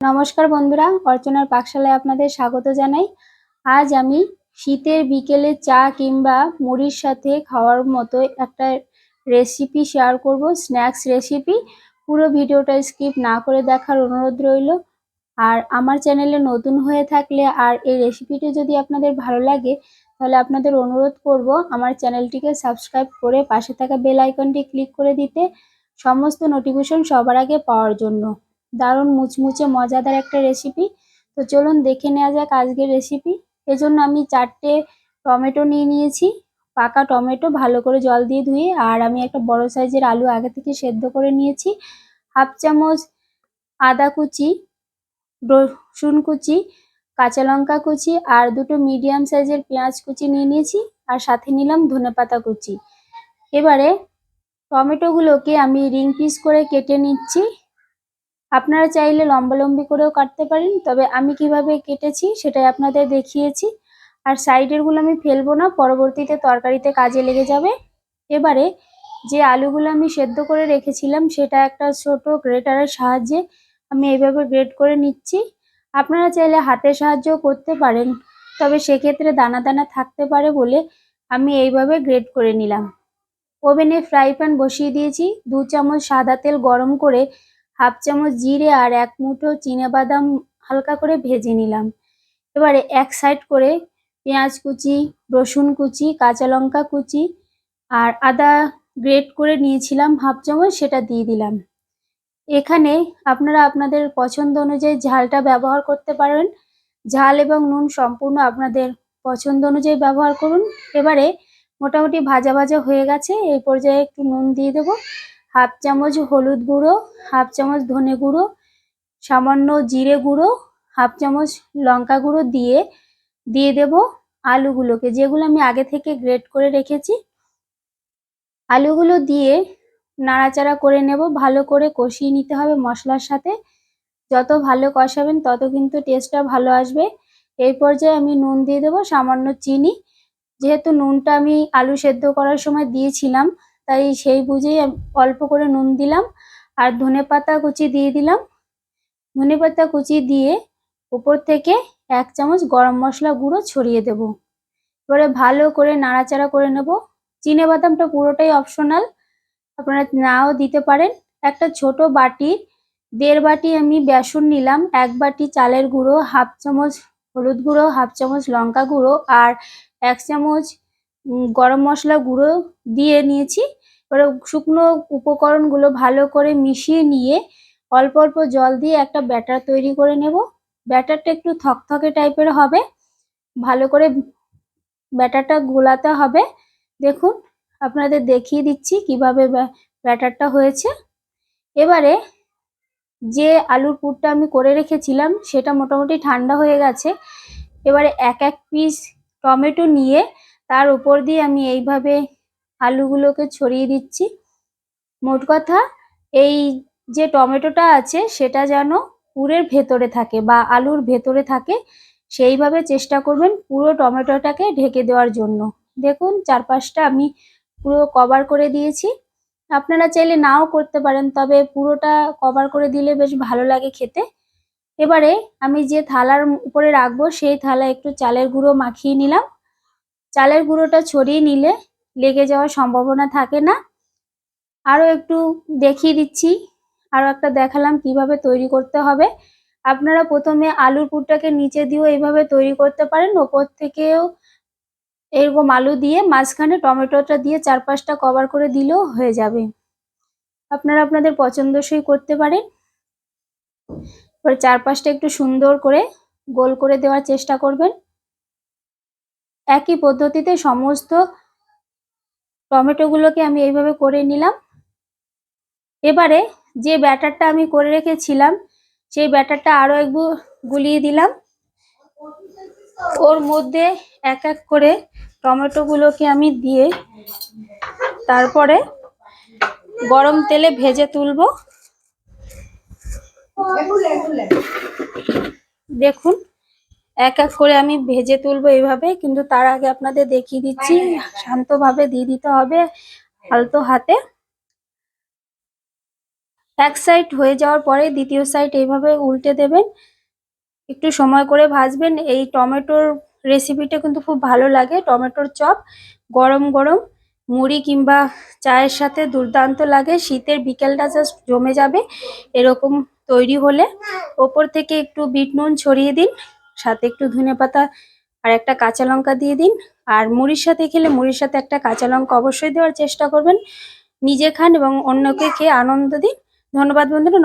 নমস্কার বন্ধুরা, অর্চনার পাকশালায় আপনাদের স্বাগত জানাই। আজ আমি শীতের বিকেলে চা কিংবা মুড়ির সাথে খাওয়ার মতো একটা রেসিপি শেয়ার করব স্ন্যাক্স রেসিপি পুরো ভিডিওটা স্কিপ না করে দেখার অনুরোধ রইল। আর আমার চ্যানেলে নতুন হয়ে থাকলে আর এই রেসিপিটি যদি আপনাদের ভালো লাগে, তাহলে আপনাদের অনুরোধ করব আমার চ্যানেলটিকে সাবস্ক্রাইব করে পাশে থাকা বেল আইকনটি ক্লিক করে দিতে। সমস্ত নোটিফিকেশন সবার আগে পাওয়ার জন্য। দারুণ মুচমুচে, মজাদার একটা রেসিপি তো চলুন দেখে নেওয়া যাক আজকের রেসিপি এজন্য আমি চারটে টমেটো নিয়ে নিয়েছি, পাকা টমেটো ভালো করে জল দিয়ে ধুয়ে, আর আমি একটা বড় সাইজের আলু আগে থেকে সেদ্ধ করে নিয়েছি। হাফ চামচ আদা কুচি, রসুন কুচি, কাঁচা লঙ্কা কুচি, আর দুটো মিডিয়াম সাইজের পেঁয়াজ কুচি নিয়ে নিয়েছি, আর সাথে নিলাম ধনেপাতা কুচি। এবারে টমেটোগুলোকে আমি রিং পিস করে কেটে নিচ্ছি। আপনারা চাইলে লম্বালম্বি করেও কাটতে পারেন, তবে আমি কীভাবে কেটেছি সেটাই আপনাদের দেখিয়েছি। আর সাইডেরগুলো আমি ফেলব না, পরবর্তীতে তরকারিতে কাজে লেগে যাবে। এবারে যে আলুগুলো আমি সেদ্ধ করে রেখেছিলাম, সেটা একটা ছোট গ্রেটারের সাহায্যে আমি এইভাবে গ্রেট করে নিচ্ছি। আপনারা চাইলে হাতের সাহায্যও করতে পারেন, তবে সেক্ষেত্রে দানা দানা থাকতে পারে বলে আমি এইভাবে গ্রেট করে নিলাম। ওভেনে ফ্রাই প্যান বসিয়ে দিয়েছি, দু চামচ সাদা তেল গরম করে হাফ চামচ জিরে আর এক মুঠো বাদাম হালকা করে ভেজে নিলাম। এবারে এক সাইড করে পেঁয়াজ কুচি, রসুন কুচি, কাঁচা লঙ্কা কুচি আর আদা গ্রেট করে নিয়েছিলাম হাফ চামচ, সেটা দিয়ে দিলাম। এখানে আপনারা আপনাদের পছন্দ অনুযায়ী ঝালটা ব্যবহার করতে পারেন। ঝাল এবং নুন সম্পূর্ণ আপনাদের পছন্দ অনুযায়ী ব্যবহার করুন। এবারে মোটামুটি ভাজা ভাজা হয়ে গেছে, এই পর্যায়ে একটু নুন দিয়ে দেবো। হাফ চামচ হলুদ গুঁড়ো, হাফ চামচ ধনে গুঁড়ো, সামান্য জিরে গুঁড়ো, হাফ চামচ লঙ্কা গুঁড়ো দিয়ে দিয়ে দেব আলুগুলোকে। যেগুলো আমি আগে থেকে গ্রেট করে রেখেছি, আলুগুলো দিয়ে নাড়াচাড়া করে নেব। ভালো করে কষিয়ে নিতে হবে মশলার সাথে। যত ভালো কষাবেন, তত কিন্তু টেস্টটা ভালো আসবে। এই পর্যায়ে আমি নুন দিয়ে দেবো, সামান্য চিনি। যেহেতু নুনটা আমি আলু সেদ্ধ করার সময় দিয়েছিলাম তাই সেই বুঝেই অল্প করে নুন দিলাম আর ধনে পাতা কুচি দিয়ে দিলাম। ধনে পাতা কুচি দিয়ে উপর থেকে এক চামচ গরম মশলা গুঁড়ো ছড়িয়ে দেব। এবারে ভালো করে নাড়াচাড়া করে নেব। চিনে বাদামটা পুরোটাই অপশনাল আপনারা নাও দিতে পারেন। একটা ছোট বাটি, দেড় বাটি আমি বেসন নিলাম, এক বাটি চালের গুঁড়ো, হাফ চামচ হলুদ গুঁড়ো, হাফ চামচ লঙ্কা গুঁড়ো আর এক চামচ গরম মশলা গুঁড়ো দিয়ে নিয়েছি। এবারে শুকনো উপকরণগুলো ভালো করে মিশিয়ে নিয়ে অল্প অল্প জল দিয়ে একটা ব্যাটার তৈরি করে নেব। ব্যাটারটা একটু থকথকে টাইপের হবে। ভালো করে ব্যাটারটা গোলাতে হবে। দেখুন, আপনাদের দেখিয়ে দিচ্ছি কীভাবে ব্যাটারটা হয়েছে। এবারে যে আলুর পুরটা আমি করে রেখেছিলাম, সেটা মোটামুটি ঠান্ডা হয়ে গেছে। এবারে এক এক পিস টমেটো নিয়ে তার উপর দিয়ে আমি এইভাবে আলুগুলোকে ছড়িয়ে দিচ্ছি। মোট কথা, এই যে টমেটোটা আছে, সেটা যেন পুরের ভেতরে থাকে বা আলুর ভেতরে থাকে, সেইভাবে চেষ্টা করবেন পুরো টমেটোটাকে ঢেকে দেওয়ার জন্য। দেখুন, চারপাশটা আমি পুরো কভার করে দিয়েছি। আপনারা চাইলে নাও করতে পারেন, তবে পুরোটা কভার করে দিলে বেশ ভালো লাগে খেতে। এবারে আমি যে থালার উপরে রাখব, সেই থালা একটু চালের গুঁড়ো মাখিয়ে নিলাম। চালের গুঁড়োটা ছড়িয়ে নিলে লেগে যাওয়ার সম্ভাবনা থাকে না। আরও একটু দেখিয়ে দিচ্ছি আরও একটা দেখালাম কীভাবে তৈরি করতে হবে। আপনারা প্রথমে আলুর পুরটাকে নিচে দিয়েও এইভাবে তৈরি করতে পারেন। ওপর থেকেও এরকম আলু দিয়ে মাঝখানে টমেটোটা দিয়ে চারপাশটা কভার করে দিলেও হয়ে যাবে। আপনারা আপনাদের পছন্দসই করতে পারেন। এবার চারপাশটা একটু সুন্দর করে গোল করে দেওয়ার চেষ্টা করবেন। একই পদ্ধতিতে সমস্ত টমেটোগুলোকে আমি এইভাবে করে নিলাম। এবারে যে ব্যাটারটা আমি করে রেখেছিলাম, সেই ব্যাটারটা আরও একটু গুলিয়ে দিলাম। ওর মধ্যে এক এক করে টমেটোগুলোকে আমি দিয়ে তারপরে গরম তেলে ভেজে তুলব। দেখুন এক এক করে আমি ভেজে তুলবো এইভাবে কিন্তু তার আগে আপনাদের দেখিয়ে দিচ্ছি শান্তভাবে দিয়ে দিতে হবে আলতো হাতে। এক সাইড হয়ে যাওয়ার পরে দ্বিতীয় সাইড এইভাবে উল্টে দেবেন। একটু সময় করে ভাজবেন। এই টমেটোর রেসিপিটা কিন্তু খুব ভালো লাগে টমেটোর চপ। গরম গরম মুড়ি কিংবা চায়ের সাথে দুর্দান্ত লাগে। শীতের বিকেলটা জাস্ট জমে যাবে এরকম তৈরি হলে। ওপর থেকে একটু বিট নুন ছড়িয়ে দিন। সাথে একটু ধনে পাতা আর একটা কাঁচা লঙ্কা দিয়ে দিন। আর মুড়ির সাথে খেলে মুড়ির সাথে একটা কাঁচা লঙ্কা অবশ্যই দেওয়ার চেষ্টা করবেন। নিজে খান এবং অন্যকে খেয়ে আনন্দ দিন। ধন্যবাদ বন্ধুরা